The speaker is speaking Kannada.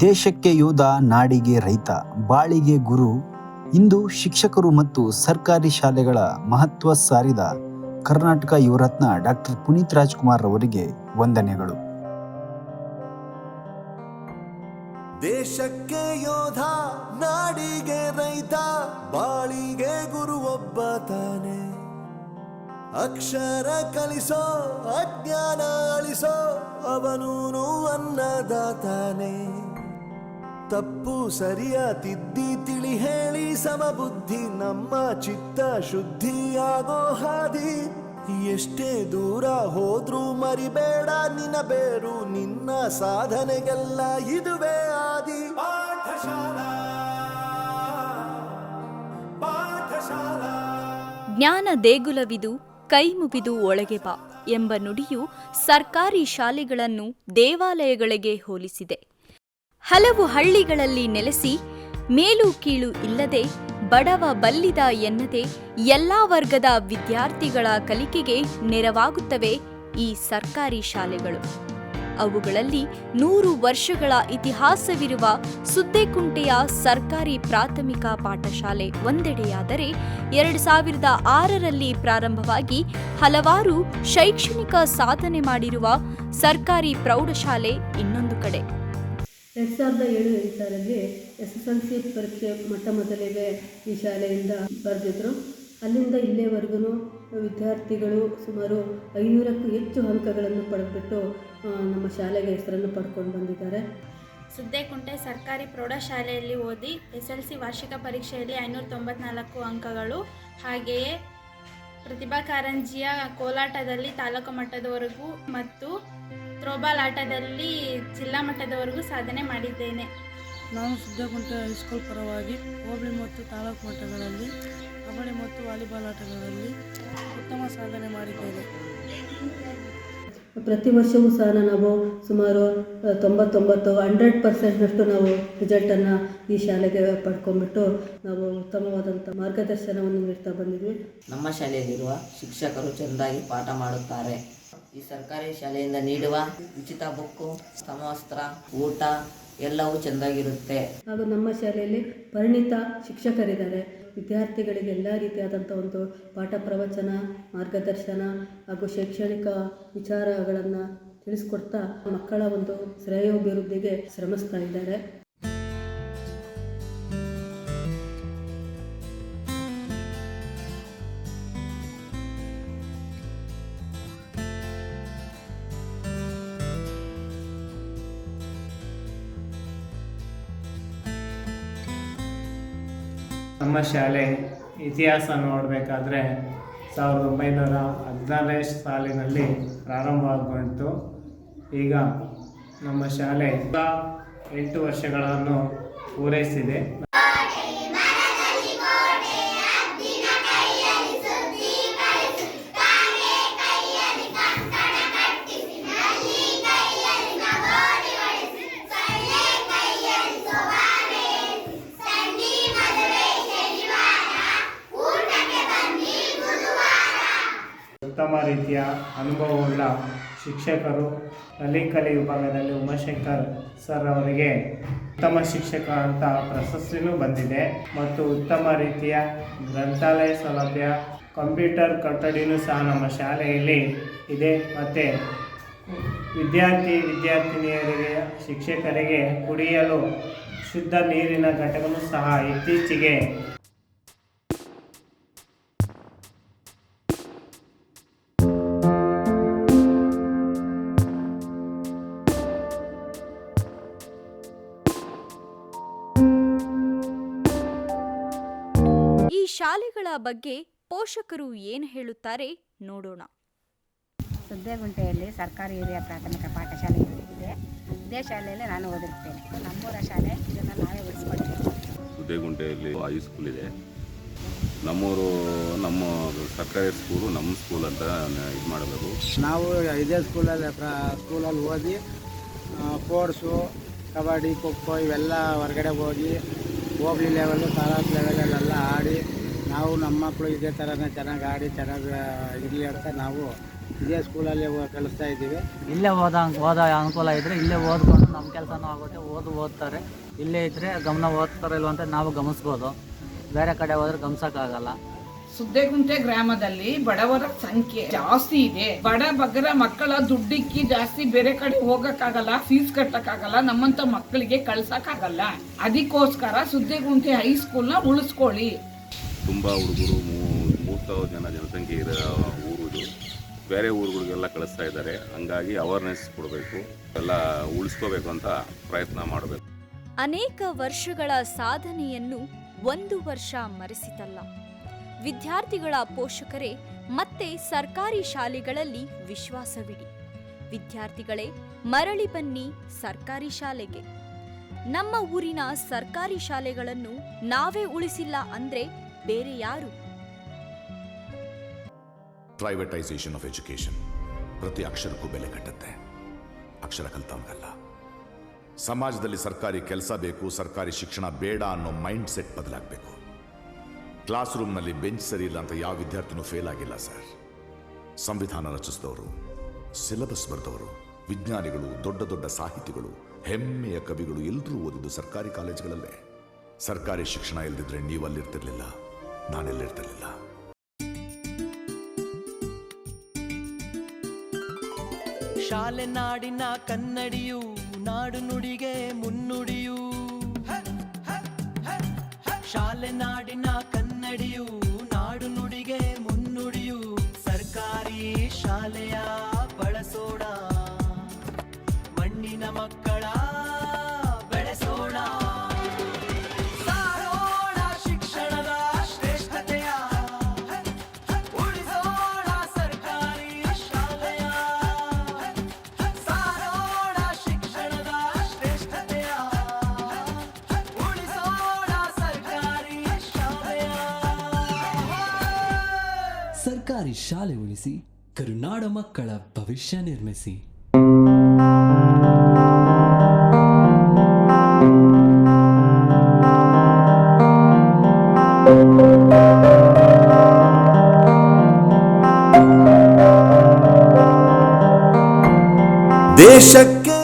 ದೇಶಕ್ಕೆ ಯೋಧ, ನಾಡಿಗೆ ರೈತ, ಬಾಳಿಗೆ ಗುರು. ಇಂದು ಶಿಕ್ಷಕರು ಮತ್ತು ಸರ್ಕಾರಿ ಶಾಲೆಗಳ ಮಹತ್ವ ಸಾರಿದ ಕರ್ನಾಟಕ ಯುವರತ್ನ ಡಾಕ್ಟರ್ ಪುನೀತ್ ರಾಜ್ಕುಮಾರ್ ಅವರಿಗೆ ವಂದನೆಗಳು. ದೇಶಕ್ಕೆ ಯೋಧ, ನಾಡಿಗೆ ರೈತ, ಬಾಳಿಗೆ ಗುರು ಒಬ್ಬ ತಾನೆ. ಅಕ್ಷರ ಕಲಿಸೋ, ಅಜ್ಞಾನ ಅಳಿಸೋ, ಅವನೂನು ಅನ್ನದಾತಾನೆ. ತಪ್ಪು ಸರಿಯ ತಿದ್ದಿ ತಿಳಿ ಹೇಳಿ ಸಮಬುದ್ಧಿ ನಮ್ಮ ಚಿತ್ತ ಶುದ್ಧಿಯಾಗೋ ಹಾದಿ. ಎಷ್ಟೇ ದೂರ ಹೋದ್ರೂ ಮರಿಬೇಡ ನಿನ್ನ ಬೇರು ನಿನ್ನ ಸಾಧನೆಗೆಲ್ಲ ಇದುವೇ ಆದಿ. ಪಾಠಶಾಲಾ ಪಾಠಶಾಲಾ. ಜ್ಞಾನ ದೇಗುಲವಿದು ಕೈ ಮುಗಿದು ಒಳಗೆ ಬಾ ಎಂಬ ನುಡಿಯು ಸರ್ಕಾರಿ ಶಾಲೆಗಳನ್ನು ದೇವಾಲಯಗಳಿಗೆ ಹೋಲಿಸಿದೆ. ಹಲವು ಹಳ್ಳಿಗಳಲ್ಲಿ ನೆಲೆಸಿ ಮೇಲು ಕೀಳು ಇಲ್ಲದೆ ಬಡವ ಬಲ್ಲಿದ ಎನ್ನದೆ ಎಲ್ಲ ವರ್ಗದ ವಿದ್ಯಾರ್ಥಿಗಳ ಕಲಿಕೆಗೆ ನೆರವಾಗುತ್ತವೆ ಈ ಸರ್ಕಾರಿ ಶಾಲೆಗಳು. ಅವುಗಳಲ್ಲಿ ನೂರು ವರ್ಷಗಳ ಇತಿಹಾಸವಿರುವ ಸುದ್ದೇಕುಂಟೆಯ ಸರ್ಕಾರಿ ಪ್ರಾಥಮಿಕ ಪಾಠಶಾಲೆ ಒಂದೆಡೆಯಾದರೆ ಎರಡು ಸಾವಿರದ ಆರರಲ್ಲಿ ಪ್ರಾರಂಭವಾಗಿ ಹಲವಾರು ಶೈಕ್ಷಣಿಕ ಸಾಧನೆ ಮಾಡಿರುವ ಸರ್ಕಾರಿ ಪ್ರೌಢಶಾಲೆ ಇನ್ನೊಂದು ಕಡೆ. ಎರಡು ಸಾವಿರದ ಏಳು ಎಂಟರಲ್ಲಿ ಎಸ್ ಎಸ್ ಎಲ್ ಸಿ ಪರೀಕ್ಷೆ ಮೊಟ್ಟ ಮೊದಲಿಗೆ ಈ ಶಾಲೆಯಿಂದ ಬರೆದಿದ್ರು. ಅಲ್ಲಿಂದ ಇಲ್ಲಿಯವರೆಗೂ ವಿದ್ಯಾರ್ಥಿಗಳು ಸುಮಾರು ಐನೂರಕ್ಕೂ ಹೆಚ್ಚು ಅಂಕಗಳನ್ನು ಪಡೆದುಬಿಟ್ಟು ನಮ್ಮ ಶಾಲೆಗೆ ಹೆಸರನ್ನು ಪಡ್ಕೊಂಡು ಬಂದಿದ್ದಾರೆ. ಸುದ್ದೇಕುಂಟೆ ಸರ್ಕಾರಿ ಪ್ರೌಢಶಾಲೆಯಲ್ಲಿ ಓದಿ ಎಸ್ ಎಲ್ ಸಿ ವಾರ್ಷಿಕ ಪರೀಕ್ಷೆಯಲ್ಲಿ ಐನೂರ ತೊಂಬತ್ನಾಲ್ಕು ಅಂಕಗಳು, ಹಾಗೆಯೇ ಪ್ರತಿಭಾ ಕಾರಂಜಿಯ ಕೋಲಾಟದಲ್ಲಿ ತಾಲೂಕು ಮಟ್ಟದವರೆಗೂ ಮತ್ತು ಥ್ರೋಬಾಲ್ ಆಟದಲ್ಲಿ ಜಿಲ್ಲಾ ಮಟ್ಟದವರೆಗೂ ಸಾಧನೆ ಮಾಡಿದ್ದೇನೆ. ನಾನು ಸಿದ್ಧಗುಂಟೆ ಹೈಸ್ಕೂಲ್ ಪರವಾಗಿ ಹೋಬಳಿ ಮತ್ತು ತಾಲೂಕು ಮಟ್ಟಗಳಲ್ಲಿ ಕಬಡ್ಡಿ ಮತ್ತು ವಾಲಿಬಾಲ್ ಆಟಗಳಲ್ಲಿ ಉತ್ತಮ ಸಾಧನೆ ಮಾಡಿದ್ದೇನೆ. ಪ್ರತಿ ವರ್ಷವೂ ಸಹ ನಾವು ಸುಮಾರು ತೊಂಬತ್ತೊಂಬತ್ತು ಹಂಡ್ರೆಡ್ ಪರ್ಸೆಂಟ್ನಷ್ಟು ನಾವು ರಿಸಲ್ಟನ್ನು ಈ ಶಾಲೆಗೆ ಪಡ್ಕೊಂಡ್ಬಿಟ್ಟು ನಾವು ಉತ್ತಮವಾದಂಥ ಮಾರ್ಗದರ್ಶನವನ್ನು ನೀಡ್ತಾ ಬಂದಿದ್ವಿ. ನಮ್ಮ ಶಾಲೆಯಲ್ಲಿರುವ ಶಿಕ್ಷಕರು ಚೆಂದಾಗಿ ಪಾಠ ಮಾಡುತ್ತಾರೆ. ಈ ಸರ್ಕಾರಿ ಶಾಲೆಯಿಂದ ನೀಡುವ ಉಚಿತ ಬುಕ್ಕು, ಸಮವಸ್ತ್ರ, ಊಟ ಎಲ್ಲವೂ ಚೆಂದಾಗಿರುತ್ತೆ. ಹಾಗೂ ನಮ್ಮ ಶಾಲೆಯಲ್ಲಿ ಪರಿಣಿತ ಶಿಕ್ಷಕರಿದ್ದಾರೆ. ವಿದ್ಯಾರ್ಥಿಗಳಿಗೆ ಎಲ್ಲ ರೀತಿಯಾದಂಥ ಒಂದು ಪಾಠ ಪ್ರವಚನ, ಮಾರ್ಗದರ್ಶನ ಹಾಗೂ ಶೈಕ್ಷಣಿಕ ವಿಚಾರಗಳನ್ನು ತಿಳಿಸ್ಕೊಡ್ತಾ ಮಕ್ಕಳ ಒಂದು ಶ್ರೇಯೋಭಿವೃದ್ಧಿಗೆ ಶ್ರಮಿಸ್ತಾ ಇದ್ದಾರೆ. ನಮ್ಮ ಶಾಲೆ ಇತಿಹಾಸ ನೋಡಬೇಕಾದ್ರೆ ಸಾವಿರದ ಒಂಬೈನೂರ ಹದಿನಾರನೇ ಸಾಲಿನಲ್ಲಿ ಪ್ರಾರಂಭಗೊಂಡಿತು ಈಗ ನಮ್ಮ ಶಾಲೆ ಎಂಟು ವರ್ಷಗಳನ್ನು ಪೂರೈಸಿದೆ. ರೀತಿಯ ಅನುಭವವುಳ್ಳ ಶಿಕ್ಷಕರು ನಲಿಕಲಿ ವಿಭಾಗದಲ್ಲಿ ಉಮಾಶಂಕರ್ ಸರ್ ಅವರಿಗೆ ಉತ್ತಮ ಶಿಕ್ಷಕ ಅಂತ ಪ್ರಶಸ್ತಿನೂ ಬಂದಿದೆ ಮತ್ತು ಉತ್ತಮ ರೀತಿಯ ಗ್ರಂಥಾಲಯ ಸೌಲಭ್ಯ, ಕಂಪ್ಯೂಟರ್ ಕೊಠಡಿನೂ ಸಹ ನಮ್ಮ ಶಾಲೆಯಲ್ಲಿ ಇದೆ ಮತ್ತು ವಿದ್ಯಾರ್ಥಿ ವಿದ್ಯಾರ್ಥಿನಿಯರಿಗೆ, ಶಿಕ್ಷಕರಿಗೆ ಕುಡಿಯಲು ಶುದ್ಧ ನೀರಿನ ಘಟಕನೂ ಸಹ ಇತ್ತೀಚೆಗೆ ಶಾಲೆಗಳ ಬಗ್ಗೆ ಪೋಷಕರು ಏನು ಹೇಳುತ್ತಾರೆ ನೋಡೋಣ. ಸುದ್ದೇಗುಂಟೆಯಲ್ಲಿ ಸರ್ಕಾರಿ ಹಿರಿಯ ಪ್ರಾಥಮಿಕ ಪಾಠಶಾಲೆ ಇದೆ. ಇದೇ ಶಾಲೆಯಲ್ಲಿ ನಾನು ಓದಿರ್ತೇನೆ. ನಮ್ಮೂರ ಶಾಲೆ ಇದನ್ನು ನಾವೇ ಉಳಿಸ್ಕೊಂಡಿದ್ದೇವೆ ಸುದ್ದೇಗುಂಟೆಯಲ್ಲಿ ಹೈಸ್ಕೂಲ್ ಇದೆ. ನಮ್ಮೂರು ನಮ್ಮ ಸರ್ಕಾರಿ ಸ್ಕೂಲು ನಮ್ಮ ಸ್ಕೂಲ್ ಅಂತ ಇದು ಮಾಡಬೇಕು. ನಾವು ಇದೇ ಸ್ಕೂಲಲ್ಲಿ ಪ್ರ ಸ್ಕೂಲಲ್ಲಿ ಓದಿ ಸ್ಪೋರ್ಟ್ಸು ಕಬಡ್ಡಿ ಖೋ ಖೋ ಇವೆಲ್ಲ ಹೊರಗಡೆ ಹೋಗಿ ಹೋಬ್ಳಿ ಲೆವೆಲ್ಲು ತಾಲೂಕು ಲೆವೆಲಲ್ಲೆಲ್ಲ ಆಡಿ ನಾವು ನಮ್ಮ ಮಕ್ಕಳು ಇದೇ ಥರನೇ ಚೆನ್ನಾಗಿ ಆಡಿ ಚೆನ್ನಾಗಿ ಇರಲಿ ಅಂತ ನಾವು ಇದೇ ಸ್ಕೂಲಲ್ಲಿ ಕಲಿಸ್ತಾ ಇದ್ದೀವಿ. ಇಲ್ಲೇ ಓದ ಓದೋ ಅನುಕೂಲ ಇದ್ದರೆ ಇಲ್ಲೇ ಓದ್ಕೊಂಡು ನಮ್ಮ ಕೆಲಸನೂ ಆಗುತ್ತೆ ಓದು ಓದ್ತಾರೆ. ಇಲ್ಲೇ ಇದ್ದರೆ ಗಮನ ಓದ್ತಾರೆ ಇಲ್ವ ಅಂತ ನಾವು ಗಮನಿಸ್ಬೋದು. ಬೇರೆ ಕಡೆ ಹೋದ್ರೆ ಗಮನಿಸೋಕ್ಕಾಗಲ್ಲ. ಸುದ್ದೆಗುಂಟೆ ಗ್ರಾಮದಲ್ಲಿ ಬಡವರ ಸಂಖ್ಯೆ ಜಾಸ್ತಿ ಇದೆ. ಬಡ ಬಗ್ಗರ ಮಕ್ಕಳ ದುಡ್ಡಿಕ್ಕಿ ಜಾಸ್ತಿ ಬೇರೆ ಕಡೆ ಹೋಗಕ್ಕಾಗಲ್ಲ ಫೀಸ್ ಕಟ್ಟಕ್ಕಾಗಲ್ಲ ನಮ್ಮಂತ ಮಕ್ಕಳಿಗೆ ಕಳ್ಸಕ್ಕಾಗಲ್ಲ. ಅದಕ್ಕೋಸ್ಕರ ಸುದ್ದೆಗುಂಟೆ ಹೈಸ್ಕೂಲ್ನ ಉಳಿಸ್ಕೊಳ್ಳಿ. ತುಂಬ ಹುಡುಗರು ಮೂರು ಸಾವಿರ ಜನ ಜನಸಂಖ್ಯೆ ಇರೋ ಊರು ಇದು. ಬೇರೆ ಊರುಗಳಿಗೆಲ್ಲ ಕಳಿಸ್ತಾ ಇದ್ದಾರೆ. ಹಂಗಾಗಿ ಅವೇರ್ನೆಸ್ ಕೊಡಬೇಕು. ಎಲ್ಲ ಉಳಿಸ್ಕೋಬೇಕು ಅಂತ ಪ್ರಯತ್ನ ಮಾಡಬೇಕು. ಅನೇಕ ವರ್ಷಗಳ ಸಾಧನೆಯನ್ನು ಒಂದು ವರ್ಷ ಮರೆಸಿತಲ್ಲ. ವಿದ್ಯಾರ್ಥಿಗಳ ಪೋಷಕರೇ, ಮತ್ತೆ ಸರ್ಕಾರಿ ಶಾಲೆಗಳಲ್ಲಿ ವಿಶ್ವಾಸವಿಡಿ. ವಿದ್ಯಾರ್ಥಿಗಳೇ, ಮರಳಿ ಬನ್ನಿ ಸರ್ಕಾರಿ ಶಾಲೆಗೆ. ನಮ್ಮ ಊರಿನ ಸರ್ಕಾರಿ ಶಾಲೆಗಳನ್ನು ನಾವೇ ಉಳಿಸಿಲ್ಲ ಅಂದ್ರೆ ಬೇರೆ ಯಾರು? ಪ್ರೈವೇಟೈಸೇಷನ್ ಆಫ್ ಎಜುಕೇಶನ್ ಪ್ರತಿ ಅಕ್ಷರಕ್ಕೂ ಬೆಲೆ ಕಟ್ಟುತ್ತೆ. ಅಕ್ಷರ ಕಲ್ತವನಿಗಲ್ಲ. ಸಮಾಜದಲ್ಲಿ ಸರ್ಕಾರಿ ಕೆಲಸ ಬೇಕು, ಸರ್ಕಾರಿ ಶಿಕ್ಷಣ ಬೇಡ ಅನ್ನೋ ಮೈಂಡ್ ಸೆಟ್ ಬದಲಾಗಬೇಕು. ಕ್ಲಾಸ್ ರೂಮ್ನಲ್ಲಿ ಬೆಂಚ್ ಸರಿ ಇಲ್ಲ ಅಂತ ಯಾವ ವಿದ್ಯಾರ್ಥಿನೂ ಫೇಲ್ ಆಗಿಲ್ಲ ಸರ್ ಸಂವಿಧಾನ ರಚಿಸಿದವರು ಸಿಲೆಬಸ್ ಬರೆದವರು, ವಿಜ್ಞಾನಿಗಳು, ದೊಡ್ಡ ದೊಡ್ಡ ಸಾಹಿತಿಗಳು, ಹೆಮ್ಮೆಯ ಕವಿಗಳು ಎಲ್ಲರೂ ಓದಿದ್ದು ಸರ್ಕಾರಿ ಕಾಲೇಜುಗಳಲ್ಲೇ ಸರ್ಕಾರಿ ಶಿಕ್ಷಣ ಇಲ್ದಿದ್ರೆ ನೀವು ಅಲ್ಲಿರ್ತಿರ್ಲಿಲ್ಲ ನಾನೆಲ್ಲಿರ್ತಿರ್ಲಿಲ್ಲ. ಶಾಲೆ ನಾಡಿನ ಕನ್ನಡಿಯು, ನಾಡು ನುಡಿಗೆ ಮುನ್ನುಡಿಯು. ಶಾಲೆ ನಾಡಿನ ಕನ್ನಡಿಯು, ನಾಡು ನುಡಿಗೆ ಮುನ್ನುಡಿಯು. ಸರ್ಕಾರಿ ಶಾಲೆಯ ಸರ್ಕಾರಿ ಶಾಲೆ ಉಳಿಸಿ ಕರುನಾಡ ಮಕ್ಕಳ ಭವಿಷ್ಯ ನಿರ್ಮಿಸಿ. ದೇಶಕ್ಕೆ